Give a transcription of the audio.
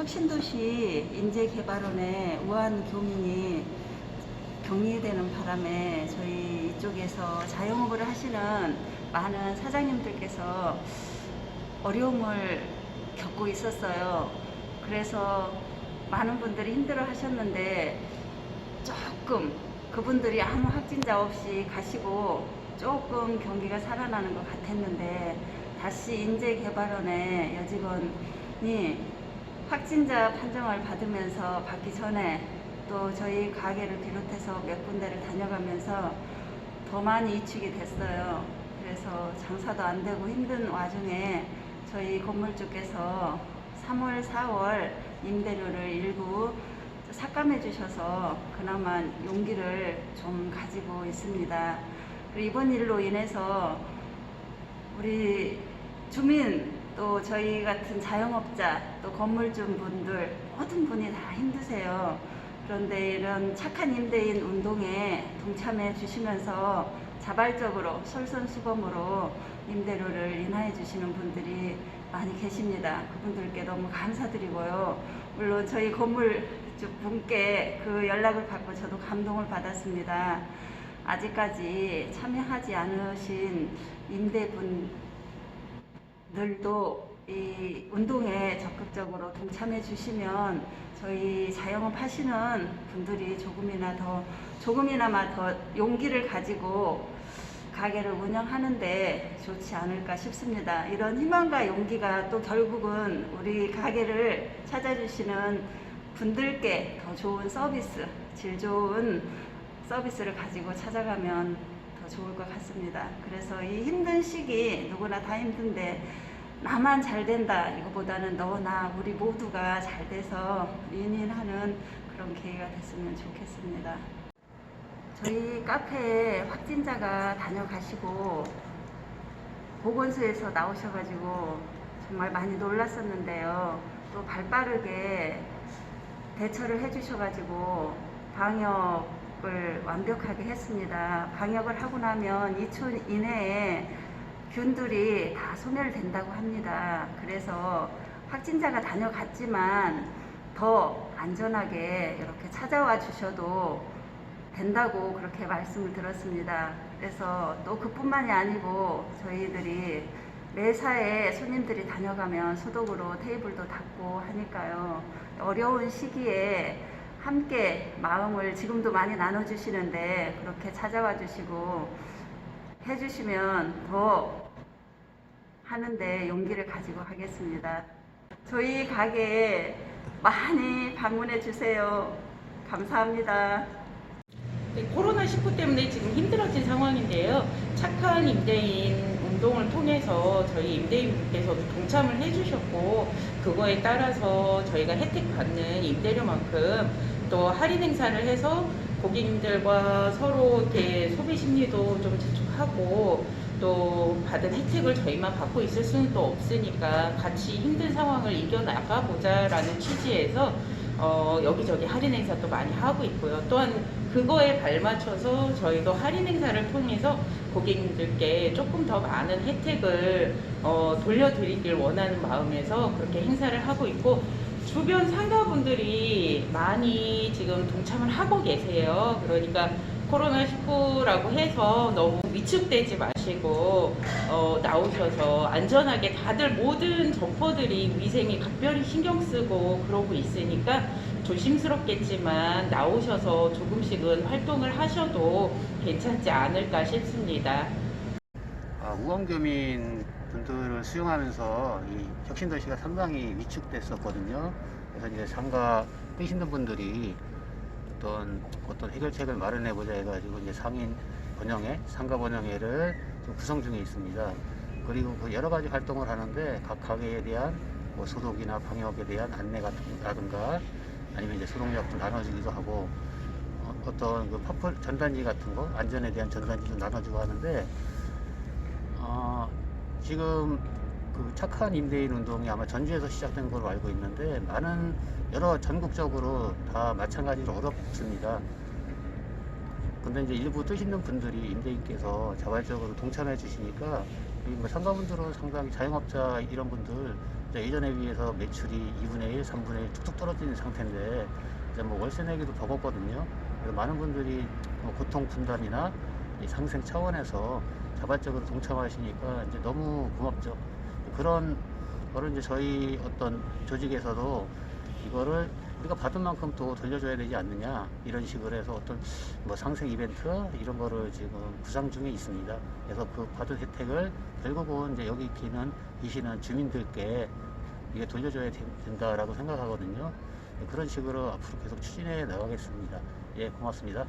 혁신도시 인재개발원의 우한 교민이 격리되는 바람에 저희 이쪽에서 자영업을 하시는 많은 사장님들께서 어려움을 겪고 있었어요. 그래서 많은 분들이 힘들어 하셨는데 조금 그분들이 아무 확진자 없이 가시고 조금 경기가 살아나는 것 같았는데 다시 인재개발원의 여직원이 확진자 판정을 받으면서 받기 전에 또 저희 가게를 비롯해서 몇 군데를 다녀가면서 더 많이 위축이 됐어요. 그래서 장사도 안 되고 힘든 와중에 저희 건물 쪽에서 3월, 4월 임대료를 일부 삭감해 주셔서 그나마 용기를 좀 가지고 있습니다. 그리고 이번 일로 인해서 우리 주민 또 저희 같은 자영업자 또 건물주 분들 모든 분이 다 힘드세요. 그런데 이런 착한 임대인 운동에 동참해 주시면서 자발적으로 솔선수범으로 임대료를 인하해 주시는 분들이 많이 계십니다. 그분들께 너무 감사드리고요. 물론 저희 건물주 분께 그 연락을 받고 저도 감동을 받았습니다. 아직까지 참여하지 않으신 임대분 들도 이 운동에 적극적으로 동참해 주시면 저희 자영업 하시는 분들이 조금이나 더 조금이나마 더 용기를 가지고 가게를 운영하는데 좋지 않을까 싶습니다. 이런 희망과 용기가 또 결국은 우리 가게를 찾아주시는 분들께 더 좋은 서비스, 질 좋은 서비스를 가지고 찾아가면 더 좋을 것 같습니다. 그래서 이 힘든 시기 누구나 다 힘든데 나만 잘 된다 이거보다는 너나 우리 모두가 잘 돼서 윈윈하는 그런 기회가 됐으면 좋겠습니다. 저희 카페에 확진자가 다녀가시고 보건소에서 나오셔가지고 정말 많이 놀랐었는데요. 또 발빠르게 대처를 해주셔가지고 방역 을 완벽하게 했습니다. 방역을 하고 나면 2초 이내에 균들이 다 소멸된다고 합니다. 그래서 확진자가 다녀갔지만 더 안전하게 이렇게 찾아와 주셔도 된다고 그렇게 말씀을 들었습니다. 그래서 또 그뿐만이 아니고 저희들이 매사에 손님들이 다녀가면 소독으로 테이블도 닦고 하니까요. 어려운 시기에 함께 마음을 지금도 많이 나눠주시는데 그렇게 찾아와 주시고 해주시면 더 하는데 용기를 가지고 하겠습니다. 저희 가게에 많이 방문해 주세요. 감사합니다. 네, 코로나19 때문에 지금 힘들어진 상황인데요. 착한 임대인 운동을 통해서 저희 임대인분께서도 동참을 해주셨고, 그거에 따라서 저희가 혜택 받는 임대료만큼 또 할인 행사를 해서 고객님들과 서로 이렇게 소비 심리도 좀 재촉하고, 또 받은 혜택을 저희만 받고 있을 수는 또 없으니까 같이 힘든 상황을 이겨나가 보자라는 취지에서 어, 여기저기 할인 행사도 많이 하고 있고요. 또한 그거에 발맞춰서 저희도 할인 행사를 통해서 고객님들께 조금 더 많은 혜택을 어, 돌려드리길 원하는 마음에서 그렇게 행사를 하고 있고 주변 상가분들이 많이 지금 동참을 하고 계세요. 그러니까 코로나19라고 해서 너무 위축되지 마시고 어, 나오셔서 안전하게 다들 모든 점포들이 위생에 각별히 신경 쓰고 그러고 있으니까 조심스럽겠지만 나오셔서 조금씩은 활동을 하셔도 괜찮지 않을까 싶습니다. 아, 우원교민 분들을 수용하면서 이 혁신도시가 상당히 위축됐었거든요. 그래서 이제 상가 뛰시는 분들이 어떤 어떤 해결책을 마련해 보자 해가지고 이제 상인 번영회, 상가 번영회를 좀 구성 중에 있습니다. 그리고 그 여러 가지 활동을 하는데 각 가게에 대한 뭐 소독이나 방역에 대한 안내 같은가 아니면 이제 소독약도 나눠주기도 하고 어, 어떤 그 퍼플 전단지 같은 거 안전에 대한 전단지도 나눠주고 하는데 어, 지금 그 착한 임대인 운동이 아마 전주에서 시작된 걸로 알고 있는데 많은 여러 전국적으로 다 마찬가지로 어렵습니다. 근데 이제 일부 뜻 있는 분들이 임대인께서 자발적으로 동참해 주시니까 뭐 상가분들은 상당히 자영업자 이런 분들 예전에 비해서 매출이 2분의 1, 3분의 1 뚝뚝 떨어지는 상태인데 이제 뭐 월세 내기도 버겁거든요. 그래서 많은 분들이 뭐 고통 분담이나 이 상생 차원에서 자발적으로 동참하시니까 이제 너무 고맙죠. 그런 거를 이제 저희 어떤 조직에서도 이거를 우리가 받은 만큼 또 돌려줘야 되지 않느냐 이런 식으로 해서 어떤 뭐 상생 이벤트 이런 거를 지금 구상 중에 있습니다. 그래서 그 받은 혜택을 결국은 이제 여기 있는 계시는 주민들께 이게 돌려줘야 된- 된다라고 생각하거든요. 그런 식으로 앞으로 계속 추진해 나가겠습니다. 예, 고맙습니다.